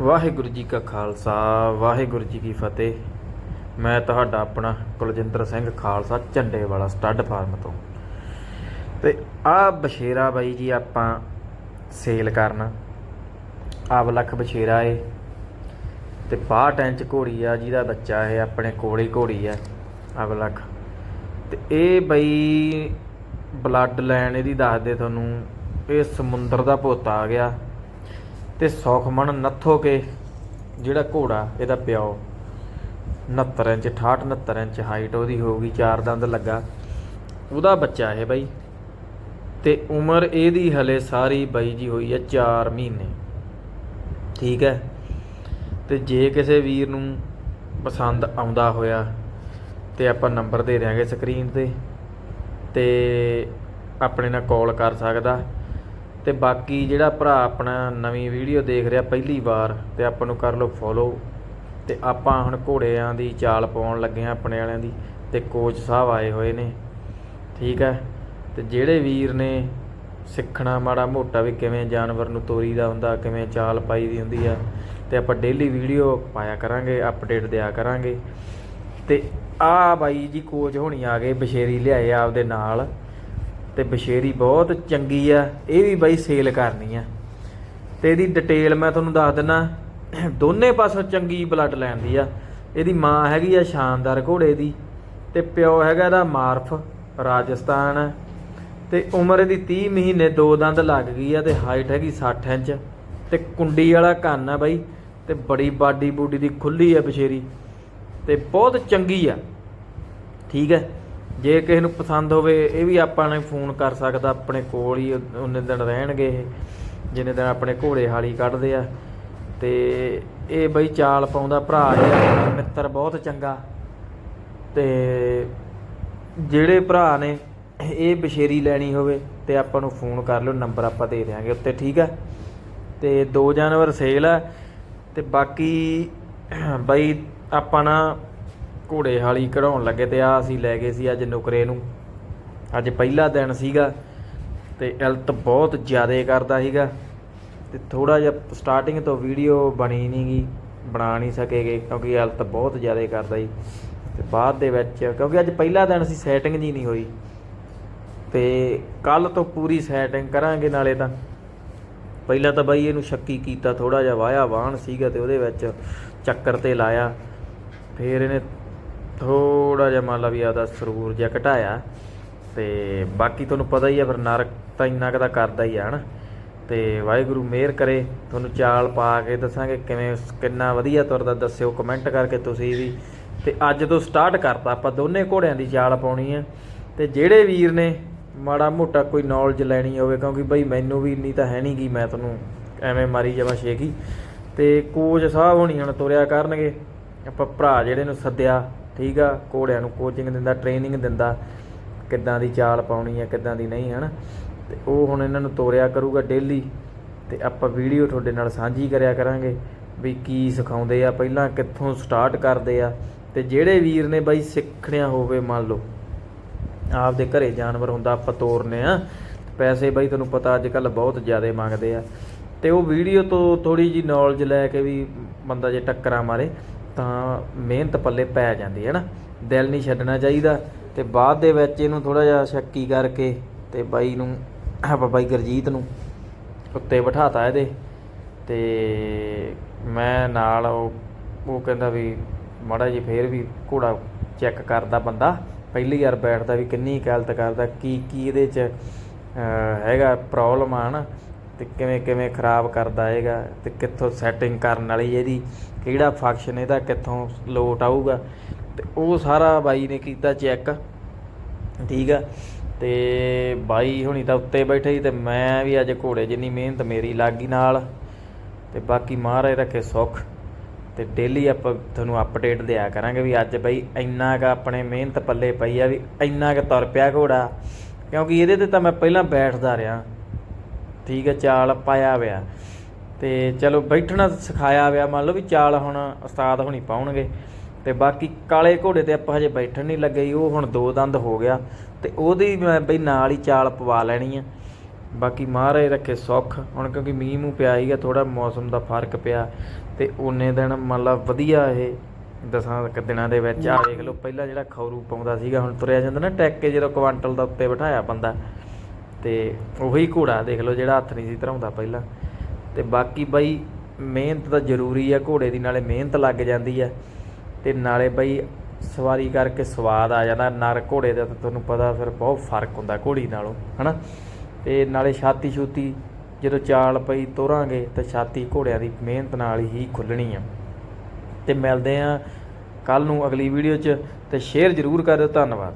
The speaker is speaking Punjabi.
ਵਾਹਿਗੁਰੂ ਜੀ ਕਾ ਖਾਲਸਾ, ਵਾਹਿਗੁਰੂ ਜੀ ਕੀ ਫਤਿਹ। ਮੈਂ ਤੁਹਾਡਾ ਆਪਣਾ ਕੁਲਜਿੰਦਰ ਸਿੰਘ ਖਾਲਸਾ ਝੰਡੇ ਵਾਲਾ ਸਟੱਡ ਫਾਰਮ ਤੋਂ। ਤੇ ਆ ਬਸ਼ੇਰਾ ਬਾਈ ਜੀ ਆਪਾਂ ਸੇਲ ਕਰਨਾ। ਆਵ ਲੱਖ ਬਸ਼ੇਰਾ ਏ। ਤੇ 62 ਇੰਚ ਘੋੜੀ ਆ, ਜਿਹਦਾ ਬੱਚਾ ਇਹ ਆਪਣੇ ਕੋਲ ਹੀ ਘੋੜੀ ਆ ਆਵ ਲੱਖ। ਤੇ ਇਹ ਬਈ ਬਲੱਡ ਲਾਈਨ ਇਹਦੀ ਦੱਸਦੇ ਤੁਹਾਨੂੰ, ਇਹ ਸਮੁੰਦਰ ਦਾ ਭੋਤਾ ਆ ਗਿਆ। ਤੇ ਸੌਖਮਣ ਨੱਥੋ ਕੇ ਜਿਹੜਾ ਘੋੜਾ, ਇਹਦਾ ਪਿਓ। 69 ਇੰਚ 68 69 ਇੰਚ ਹਾਈਟ ਉਹਦੀ ਹੋਊਗੀ, ਚਾਰ ਦੰਦ ਲੱਗਾ। ਉਹਦਾ ਬੱਚਾ ਇਹ ਬਾਈ। ਤੇ ਉਮਰ ਇਹਦੀ ਹਲੇ ਸਾਰੀ ਬਾਈ ਜੀ ਹੋਈ ਹੈ 4 ਮਹੀਨੇ। ਠੀਕ ਹੈ? ਤੇ ਜੇ ਕਿਸੇ ਵੀਰ ਨੂੰ ਪਸੰਦ ਆਉਂਦਾ ਹੋਇਆ, ਤੇ ਆਪਾਂ ਨੰਬਰ ਦੇ ਦਿਆਂਗੇ ਸਕਰੀਨ ਤੇ। ਤੇ ਆਪਣੇ ਨਾਲ ਕਾਲ ਕਰ ਸਕਦਾ। ਅਤੇ ਬਾਕੀ ਜਿਹੜਾ ਭਰਾ ਆਪਣਾ ਨਵੀਂ ਵੀਡੀਓ ਦੇਖ ਰਿਹਾ ਪਹਿਲੀ ਵਾਰ ਅਤੇ ਆਪਾਂ ਨੂੰ ਕਰ ਲਓ ਫੋਲੋ ਅਤੇ ਆਪਾਂ ਹੁਣ ਘੋੜਿਆਂ ਦੀ ਚਾਲ ਪਾਉਣ ਲੱਗੇ ਹਾਂ ਆਪਣੇ ਵਾਲਿਆਂ ਦੀ ਅਤੇ ਕੋਚ ਸਾਹਿਬ ਆਏ ਹੋਏ ਨੇ। ਠੀਕ ਹੈ? ਅਤੇ ਜਿਹੜੇ ਵੀਰ ਨੇ ਸਿੱਖਣਾ ਮਾੜਾ ਮੋਟਾ ਵੀ ਕਿਵੇਂ ਜਾਨਵਰ ਨੂੰ ਤੋਰੀਦਾ ਹੁੰਦਾ, ਕਿਵੇਂ ਚਾਲ ਪਾਈ ਦੀ ਹੁੰਦੀ ਆ, ਤੇ ਆਪਾਂ ਡੇਲੀ ਵੀਡੀਓ ਪਾਇਆ ਕਰਾਂਗੇ ਅਪਡੇਟ ਦਿਆ ਕਰਾਂਗੇ। ਤੇ ਆ ਬਾਈ ਜੀ ਕੋਚ ਹੋਣੀ ਆ ਗਏ, ਬਸ਼ੇਰੀ ਲਿਆਏ ਆਪਦੇ ਨਾਲ। ਤੇ ਬਸ਼ੇਰੀ ਬਹੁਤ ਚੰਗੀ ਆ, ਇਹ ਵੀ ਬਾਈ ਸੇਲ ਕਰਨੀ ਆ। ਤੇ ਇਹਦੀ ਡਿਟੇਲ ਮੈਂ ਤੁਹਾਨੂੰ ਦੱਸ ਦਿੰਨਾ, ਦੋਨੇ ਪਾਸੋਂ ਚੰਗੀ ਬਲੱਡ ਲੈਣ ਦੀ ਆ। ਇਹਦੀ ਮਾਂ ਹੈਗੀ ਆ ਸ਼ਾਨਦਾਰ ਘੋੜੇ ਦੀ, ਤੇ ਪਿਓ ਹੈਗਾ ਇਹਦਾ ਮਾਰਫ, ਰਾਜਸਥਾਨ। ਹੈ ਤੇ ਉਮਰ ਇਹਦੀ 30 ਮਹੀਨੇ, ਦੋ ਦੰਦ ਲੱਗ ਗਈ ਆ ਤੇ ਹਾਈਟ ਹੈਗੀ 60 ਇੰਚ। ਤੇ ਕੁੰਡੀ ਵਾਲਾ ਕੰਨ ਆ ਬਾਈ, ਤੇ ਬੜੀ ਬਾਡੀ ਬੂਡੀ ਦੀ ਖੁੱਲੀ ਆ ਬਸ਼ੇਰੀ। ਤੇ ਬਹੁਤ ਚੰਗੀ ਆ। ਠੀਕ ਹੈ? ਜੇ ਕਿਸੇ ਨੂੰ ਪਸੰਦ ਹੋਵੇ, ਇਹ ਵੀ ਆਪਾਂ ਨੇ ਫੋਨ ਕਰ ਸਕਦਾ ਆਪਣੇ ਕੋਲ ਹੀ, ਉਹਨੇ ਦਿਨ ਰਹਿਣਗੇ ਇਹ, ਜਿੰਨੇ ਦਿਨ ਆਪਣੇ ਘੋੜੇ ਹਾਲੀ ਕੱਢਦੇ ਆ। ਤੇ ਇਹ ਬਈ ਚਾਲ ਪਾਉਂਦਾ ਭਰਾ ਇਹ ਮਿੱਤਰ ਬਹੁਤ ਚੰਗਾ। ਤੇ ਜਿਹੜੇ ਭਰਾ ਨੇ ਇਹ ਬਸ਼ੇਰੀ ਲੈਣੀ ਹੋਵੇ, ਤੇ ਆਪਾਂ ਨੂੰ ਫੋਨ ਕਰ ਲਿਓ, ਨੰਬਰ ਆਪਾਂ ਦੇ ਦਿਆਂਗੇ ਉੱਤੇ, ਠੀਕ ਹੈ ਤੇ ਦੋ ਜਾਨਵਰ ਸੇਲ ਆ, ਤੇ ਬਾਕੀ ਬਈ ਆਪਾਂ ਨਾ ਘੋੜੇ ਹਾਲੀ ਕਢਾਉਣ ਲੱਗੇ ਤੇ ਆ ਅਸੀਂ ਲੈ ਗਏ ਸੀ ਅੱਜ ਨੁਕਰੇ ਨੂੰ। ਅੱਜ ਪਹਿਲਾ ਦਿਨ ਸੀਗਾ ਤੇ ਐਲਤ ਬਹੁਤ ਜ਼ਿਆਦਾ ਕਰਦਾ ਸੀਗਾ ਤੇ ਥੋੜਾ ਜਿਹਾ ਸਟਾਰਟਿੰਗ ਤੋਂ ਵੀਡੀਓ ਬਣੀ ਨਹੀਂਗੀ ਬਣਾ ਨਹੀਂ ਸਕੇਗੇ ਕਿਉਂਕਿ ਐਲਤ ਬਹੁਤ ਜ਼ਿਆਦਾ ਕਰਦਾ ਸੀ ਤੇ ਬਾਅਦ ਦੇ ਵਿੱਚ, ਕਿਉਂਕਿ ਅੱਜ ਪਹਿਲਾ ਦਿਨ ਸੀ ਸੈਟਿੰਗ ਜੀ ਨਹੀਂ ਹੋਈ। ਤੇ ਕੱਲ ਤੋਂ ਪੂਰੀ ਸੈਟਿੰਗ ਕਰਾਂਗੇ ਨਾਲੇ ਤਾਂ। ਪਹਿਲਾਂ ਤਾਂ ਬਾਈ ਇਹਨੂੰ ਸ਼ੱਕੀ ਕੀਤਾ ਥੋੜਾ ਜਿਹਾ ਵਾਇਆ ਵਾਹਣ ਸੀਗਾ ਤੇ ਉਹਦੇ ਵਿੱਚ ਚੱਕਰ ਤੇ ਲਾਇਆ। ਫਿਰ ਇਹਨੇ ਥੋੜਾ ਜਿਹਾ ਮੰਨ ਲਾ ਵੀ ਆਦਾ ਸਰੂਰ ਜਿਹਾ ਘਟਾਇਆ ਤੇ ਬਾਕੀ ਤੁਹਾਨੂੰ ਪਤਾ ਹੀ ਆ ਫਿਰ ਨਰਕ ਤਾਂ ਇੰਨਾ ਕੁ ਤਾਂ ਕਰਦਾ ਹੀ ਆ, ਹਨਾ? ਤੇ ਵਾਹਿਗੁਰੂ ਮਿਹਰ ਕਰੇ, ਤੁਹਾਨੂੰ ਚਾਲ ਪਾ ਕੇ ਦੱਸਾਂਗੇ ਕਿਵੇਂ ਕਿੰਨਾ ਵਧੀਆ ਤੁਰਦਾ ਦੱਸਿਓ ਕਮੈਂਟ ਕਰਕੇ ਤੁਸੀਂ ਵੀ। ਤੇ ਅੱਜ ਤੋਂ ਸਟਾਰਟ ਕਰਤਾ, ਆਪਾਂ ਦੋਨੇ ਘੋੜਿਆਂ ਦੀ ਚਾਲ ਪਾਉਣੀ ਹੈ ਤੇ ਜਿਹੜੇ ਵੀਰ ਨੇ ਮਾੜਾ ਮੋਟਾ ਕੋਈ ਨੌਲੇਜ ਲੈਣੀ ਹੋਵੇ, ਕਿਉਂਕਿ ਬਈ ਮੈਨੂੰ ਵੀ ਇੰਨੀ ਤਾਂ ਹੈ ਨਹੀਂ ਗੀ, ਮੈਂ ਤੁਹਾਨੂੰ ਐਵੇਂ ਮਾਰੀ ਜਾਵਾਂ ਛੇਕੀ ਤੇ ਕੋਚ ਸਾਹਿਬ ਹੋਣੀ ਹਣ ਤੁਰਿਆ ਕਰਨਗੇ, ਆਪਾਂ ਭਰਾ ਜਿਹੜੇ ਨੂੰ ਸੱਦਿਆ ਠੀਕ ਆ, ਘੋੜਿਆਂ ਨੂੰ ਕੋਚਿੰਗ ਦਿੰਦਾ ਟ੍ਰੇਨਿੰਗ ਦਿੰਦਾ, ਕਿੱਦਾਂ ਦੀ ਚਾਲ ਪਾਉਣੀ ਹੈ ਕਿੱਦਾਂ ਦੀ ਨਹੀਂ, ਹਨਾ? ਤੇ ਉਹ ਹੁਣ ਇਹਨਾਂ ਨੂੰ ਤੋਰਿਆ ਕਰੂਗਾ ਡੇਲੀ ਤੇ ਆਪਾਂ ਵੀਡੀਓ ਤੁਹਾਡੇ ਨਾਲ ਸਾਂਝੀ ਕਰਿਆ ਕਰਾਂਗੇ ਵੀ ਕੀ ਸਿਖਾਉਂਦੇ ਆ, ਪਹਿਲਾਂ ਕਿੱਥੋਂ ਸਟਾਰਟ ਕਰਦੇ ਆ, ਤੇ ਜਿਹੜੇ ਵੀਰ ਨੇ ਬਾਈ ਸਿੱਖਣਿਆ ਹੋਵੇ, ਮੰਨ ਲਓ, ਆਪਦੇ ਘਰੇ ਜਾਨਵਰ ਹੁੰਦਾ, ਆਪਾਂ ਤੋਰਨੇ ਆ, ਪੈਸੇ ਬਾਈ ਤੁਹਾਨੂੰ ਪਤਾ ਅੱਜ ਕੱਲ ਬਹੁਤ ਜ਼ਿਆਦਾ ਮੰਗਦੇ ਆ, ਤੇ ਉਹ ਵੀਡੀਓ ਤੋਂ ਥੋੜੀ ਜੀ ਨੌਲੇਜ ਲੈ ਕੇ ਵੀ ਬੰਦਾ ਜੇ ਟੱਕਰਾਂ ਮਾਰੇ ਤਾਂ ਮਿਹਨਤ ਪੱਲੇ ਪੈ ਜਾਂਦੀ ਹੈ ਨਾ। ਦਿਲ ਨਹੀਂ ਛੱਡਣਾ ਚਾਹੀਦਾ ਤੇ ਬਾਅਦ ਦੇ ਵਿੱਚ ਇਹਨੂੰ ਥੋੜਾ ਜਿਹਾ ਸ਼ੱਕੀ ਕਰਕੇ ਤੇ ਬਾਈ ਨੂੰ, ਆਪਾਂ ਬਾਈ ਗਰਜੀਤ ਨੂੰ ਉੱਤੇ ਬਿਠਾਤਾ ਇਹਦੇ ਤੇ ਮੈਂ ਨਾਲ ਉਹ ਉਹ ਕਹਿੰਦਾ ਵੀ ਮਾੜਾ ਜੀ ਫੇਰ ਵੀ ਘੋੜਾ ਚੈੱਕ ਕਰਦਾ ਬੰਦਾ। ਪਹਿਲੀ ਵਾਰ ਬੈਠਦਾ ਵੀ ਕਿੰਨੀ ਕੈਲਤ ਕਰਦਾ, ਕੀ ਕੀ ਇਹਦੇ ਚ ਹੈਗਾ ਪ੍ਰੋਬਲਮ ਆ ਨਾ। ਤੇ ਕਿਵੇਂ ਕਿਵੇਂ ਖਰਾਬ ਕਰਦਾ ਹੈਗਾ ਤੇ ਕਿੱਥੋਂ ਸੈਟਿੰਗ ਕਰਨ ਵਾਲੀ ਇਹਦੀ, ਕਿਹੜਾ ਫੰਕਸ਼ਨ ਇਹਦਾ, ਕਿੱਥੋਂ ਲੋਟ ਆਊਗਾ। ਤੇ ਉਹ ਸਾਰਾ ਬਾਈ ਨੇ ਕੀਤਾ ਚੈੱਕ ਠੀਕ ਆ। ਤੇ ਬਾਈ ਹੁਣੀ ਤਾਂ ਉੱਤੇ ਬੈਠੇ ਸੀ ਤੇ ਮੈਂ ਵੀ ਅੱਜ ਘੋੜੇ ਜਿੰਨੀ ਮਿਹਨਤ ਮੇਰੀ ਲੱਗੀ ਨਾਲ। ਤੇ ਬਾਕੀ ਮਹਾਰਾਜ ਰੱਖੇ ਸੁੱਖ। ਤੇ ਡੇਲੀ ਆਪਾਂ ਤੁਹਾਨੂੰ ਅਪਡੇਟ ਦਿਆ ਕਰਾਂਗੇ ਵੀ ਅੱਜ ਬਈ ਇੰਨਾ ਕ ਆਪਣੇ ਮਿਹਨਤ ਪੱਲੇ ਪਈ ਆ ਵੀ ਇੰਨਾ ਕ ਤੁਰ ਪਿਆ ਘੋੜਾ। ਕਿਉਂਕਿ ਇਹਦੇ ਤੇ ਤਾਂ ਮੈਂ ਪਹਿਲਾਂ ਬੈਠਦਾ ਰਿਹਾ। ਠੀਕ ਹੈ, ਚਾਲ ਪਾਇਆ ਹੋਇਆ। ਤੇ ਚਲੋ ਬੈਠਣਾ ਸਿਖਾਇਆ ਹੋਇਆ, ਮੰਨ ਲਓ ਵੀ ਚਾਲ ਹੁਣ ਉਸਤਾਦ ਹੁਣੀ ਪਾਉਣਗੇ। ਤੇ ਬਾਕੀ ਕਾਲੇ ਘੋੜੇ ਤੇ ਆਪਾਂ ਹਜੇ ਬੈਠਣ ਨਹੀਂ ਲੱਗੇ ਉਹ ਹੁਣ ਦੋ ਦੰਦ ਹੋ ਗਿਆ। ਤੇ ਉਹਦੀ ਮੈਂ ਬਈ ਨਾਲ ਹੀ ਚਾਲ ਪਵਾ ਲੈਣੀ ਆ। ਬਾਕੀ ਮਹਾਰਾਜ ਰੱਖੇ ਸੁੱਖ, ਹੁਣ ਕਿਉਂਕਿ ਮੀਂਹ ਮੂੰਹ ਪਿਆ ਸੀਗਾ ਥੋੜਾ ਮੌਸਮ ਦਾ ਫ਼ਰਕ ਪਿਆ। ਤੇ ਉਹਨੇ ਦਿਨ ਮਤਲਬ ਵਧੀਆ ਇਹ, ਦਸਾਂ ਕੁ ਦਿਨਾਂ ਦੇ ਵਿੱਚ ਆ ਵੇਖ ਲਓ, ਪਹਿਲਾਂ ਜਿਹੜਾ ਖੌਰੂ ਪਾਉਂਦਾ ਸੀਗਾ, ਹੁਣ ਤੁਰਿਆ ਜਾਂਦਾ ਨਾ ਟੈਕ ਕੇ, ਜਦੋਂ ਕੁਆਂਟਲ ਦਾ ਉੱਤੇ ਬਿਠਾਇਆ ਬੰਦਾ। ਤੇ ਉਹੀ ਘੋੜਾ ਦੇਖ ਲਓ ਜਿਹੜਾ ਹੱਥ ਨਹੀਂ ਸੀ ਧਰਾਉਂਦਾ ਪਹਿਲਾਂ। ਤੇ ਬਾਕੀ ਬਾਈ ਮਿਹਨਤ ਤਾਂ ਜ਼ਰੂਰੀ ਆ, ਘੋੜੇ ਦੀ ਨਾਲੇ ਮਿਹਨਤ ਲੱਗ ਜਾਂਦੀ ਆ। ਤੇ ਨਾਲੇ ਬਾਈ ਸਵਾਰੀ ਕਰਕੇ ਸਵਾਦ ਆ ਜਾਂਦਾ, ਨਰ ਘੋੜੇ ਦਾ ਤਾਂ ਤੁਹਾਨੂੰ ਪਤਾ ਫਿਰ ਬਹੁਤ ਫ਼ਰਕ ਹੁੰਦਾ ਘੋੜੀ ਨਾਲੋਂ, ਹਨਾ? ਤੇ ਨਾਲੇ ਛਾਤੀ ਛੂਤੀ ਜਦੋਂ ਚਾਲ ਪਈ ਤੋਰਾਂਗੇ ਤਾਂ ਛਾਤੀ ਘੋੜਿਆਂ ਦੀ ਮਿਹਨਤ ਨਾਲ ਹੀ ਖੁੱਲਣੀ ਆ। ਤੇ ਮਿਲਦੇ ਆ ਕੱਲ ਨੂੰ ਅਗਲੀ ਵੀਡੀਓ 'ਚ, ਤੇ ਸ਼ੇਅਰ ਜ਼ਰੂਰ ਕਰਿਓ ਧੰਨਵਾਦ।